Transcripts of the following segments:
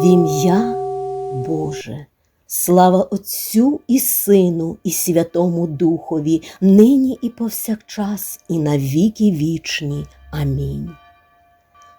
В ім'я Боже, слава Отцю і Сину, і Святому Духові, нині і повсякчас, і на віки вічні. Амінь.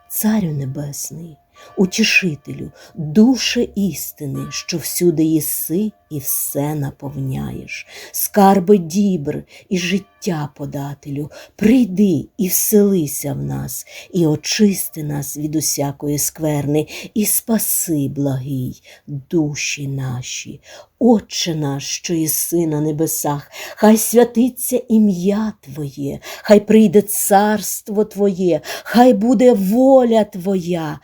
Царю Небесний, утішителю, душе істини, що всюди єси і все наповняєш, скарби дібр і життя подателю, прийди і вселися в нас, і очисти нас від усякої скверни, і спаси, благий, душі наші. Отче наш, що єси на небесах, хай святиться ім'я Твоє, хай прийде царство Твоє, хай буде воля Твоя,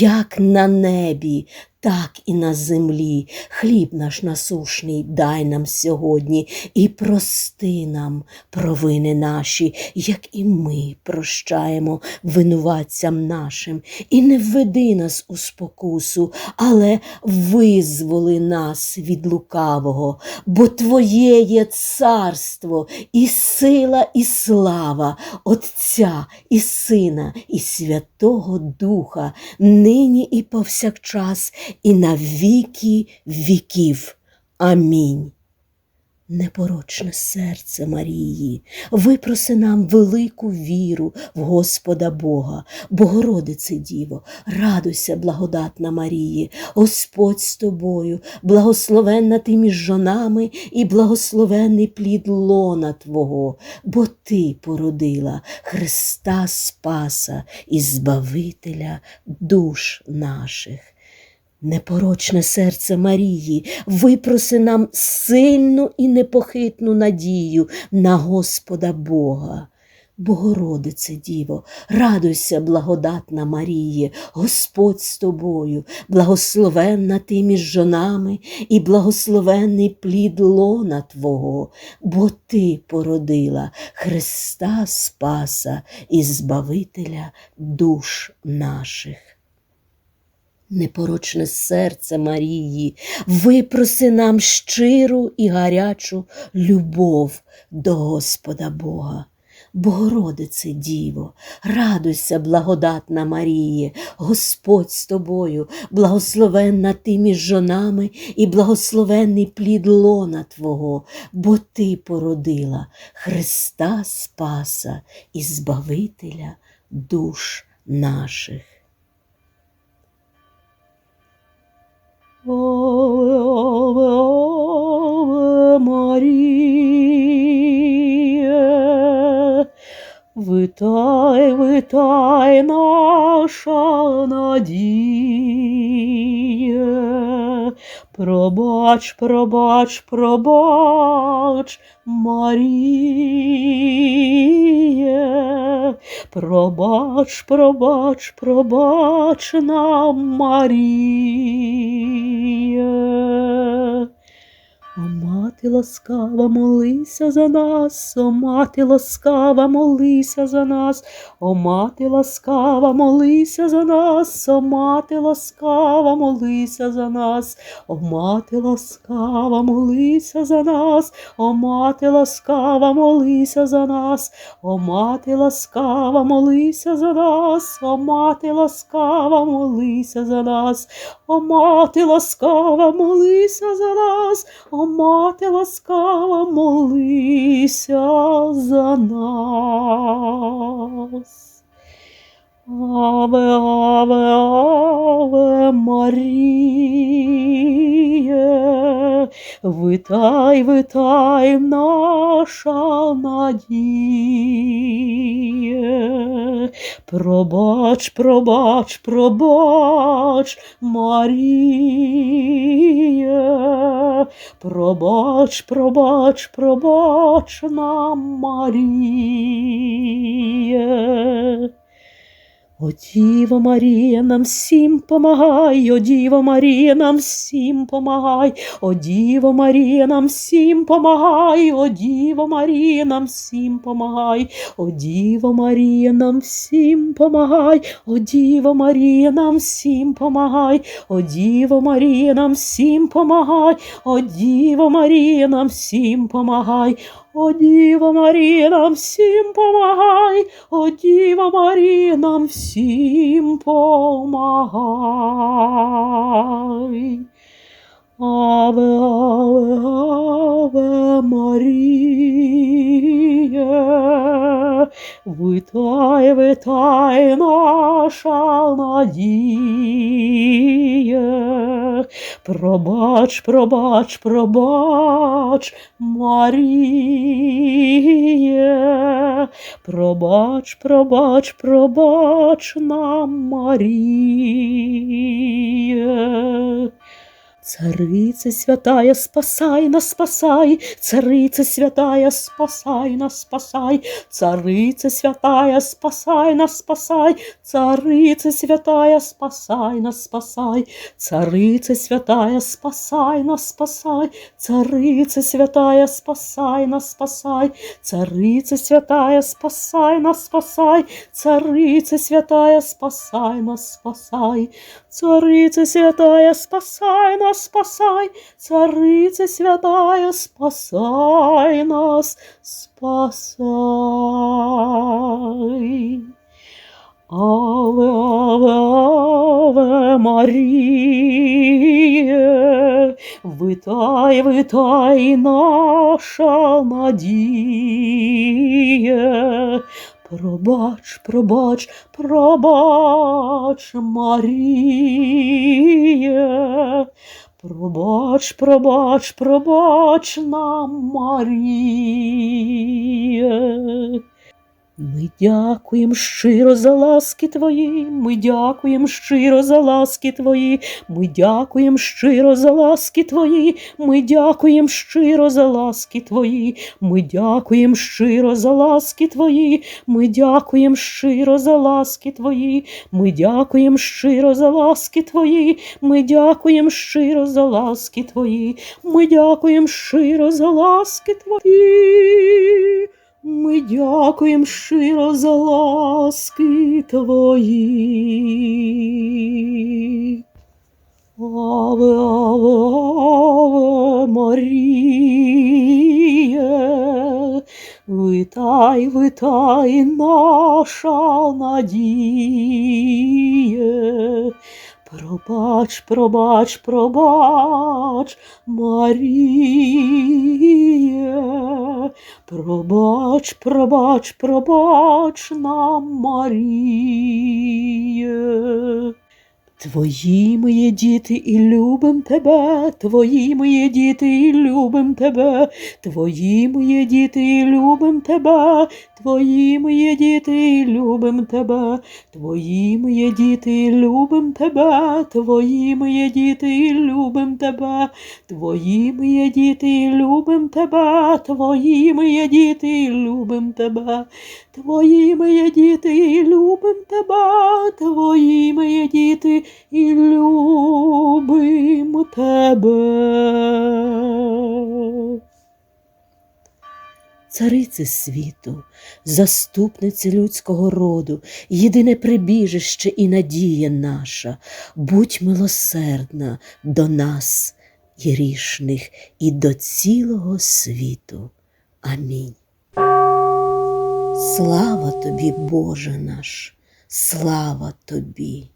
як на небі, так і на землі. Хліб наш насушний дай нам сьогодні і прости нам провини наші, як і ми прощаємо винуватцям нашим, і не введи нас у спокусу, але визволи нас від лукавого, бо Твоє є царство, і сила, і слава Отця і Сина, і Святого Духа, нині і повсякчас і на віки віків. Амінь. Непорочне серце Марії, випроси нам велику віру в Господа Бога, Богородице Діво, радуйся, благодатна Марії, Господь з тобою, благословенна ти між жонами і благословенний плід лона Твого, бо Ти породила Христа Спаса і Збавителя душ наших. Непорочне серце Марії, випроси нам сильну і непохитну надію на Господа Бога. Богородице Діво, радуйся, благодатна Маріє, Господь з тобою, благословенна ти між жонами і благословенний плід лона Твого, бо Ти породила Христа Спаса і Збавителя душ наших непорочне серце Марії, випроси нам щиру і гарячу любов до Господа Бога. Богородице Діво, радуйся, благодатна Маріє, Господь з тобою, благословенна ти між жонами і благословенний плід лона Твого, бо Ти породила Христа Спаса і Збавителя душ наших. Надія, пробач, пробач, пробач, Марія, пробач, пробач, пробач нам, Марія. Мати ласкава, молися за нас, о мати ласкава, молися за нас, о мати ласкава, молися за нас, о мати ласкава, молися за нас, о мати ласкава, молися за нас, о мати ласкава, молися за нас, о мати ласкава, молися за нас, о мати ласкава, молися за нас, о мати ласкава, молися за нас. О, мати ласкава, молися за нас. Аве, аве, аве, Маріє, витай, витай, наша надія. Пробач, пробач, пробач, Марія, пробач, пробач, пробач нам, Марія. О Діво Марія, нам всім помагай, о Діво Марія, нам всім помагай, о Діво Марія, нам всім помагай, о Діво Марія, нам всім помагай, о Діво Марія, нам всім помагай, о Діво Марія, нам всім помагай, о Діво Марія, нам всім помагай, о Діво Марія, нам всім помагай. О, Діва Марі, нам всім помагай, О, Діва Марі, нам всім помагай. Аве, аве, аве Марія, витай, витай наша надія пробач, пробач, пробач, Маріє, пробач, пробач, пробач нам, Маріє. Царице святая, спасай нас, спасай, царице святая, спасай нас, спасай, царице святая, спасай нас, спасай, царице святая, спасай нас, спасай, царице святая, спасай нас, спасай, царице святая, спасай нас, спасай, царице святая, спасай нас, спасай, царице святая, спасай нас, спасай, царице святая, спасай нас, спасай, царице святая, спасай нас, спасай. Аве, аве, аве, Маріє, витай, витай, наша надія. Пробач, пробач, пробач, Маріє, пробач, пробач, пробач нам, Маріє. Ми дякуємо щиро за ласки твої, ми дякуємо щиро за ласки твої, ми дякуємо щиро за ласки твої, ми дякуємо щиро за ласки твої, ми дякуємо щиро за ласки твої, ми дякуємо щиро за ласки твої, ми дякуємо щиро за ласки твої, ми дякуємо щиро за ласки твої, ми дякуємо щиро за ласки твої. Ми дякуємо щиро за ласки твої. Аве, аве, аве, Маріє, витай, витай, наша надія. Пробач, пробач, пробач, Маріє, пробач, пробач, пробач нам, Маріє. Твої є діти і любим тебе, твої є діти і любим тебе, твої є діти і любим тебе, твої є діти і любим тебе, твої є діти і любим тебе, твої є діти і любим тебе, твої є діти і любим тебе, твої є діти і любим тебе, твої є діти і любим тебе, твої є діти і любим тебе. Царице світу, заступнице людського роду, єдине прибіжище і надія наша, будь милосердна до нас, грішних, і до цілого світу. Амінь. Слава тобі, Боже наш, слава тобі!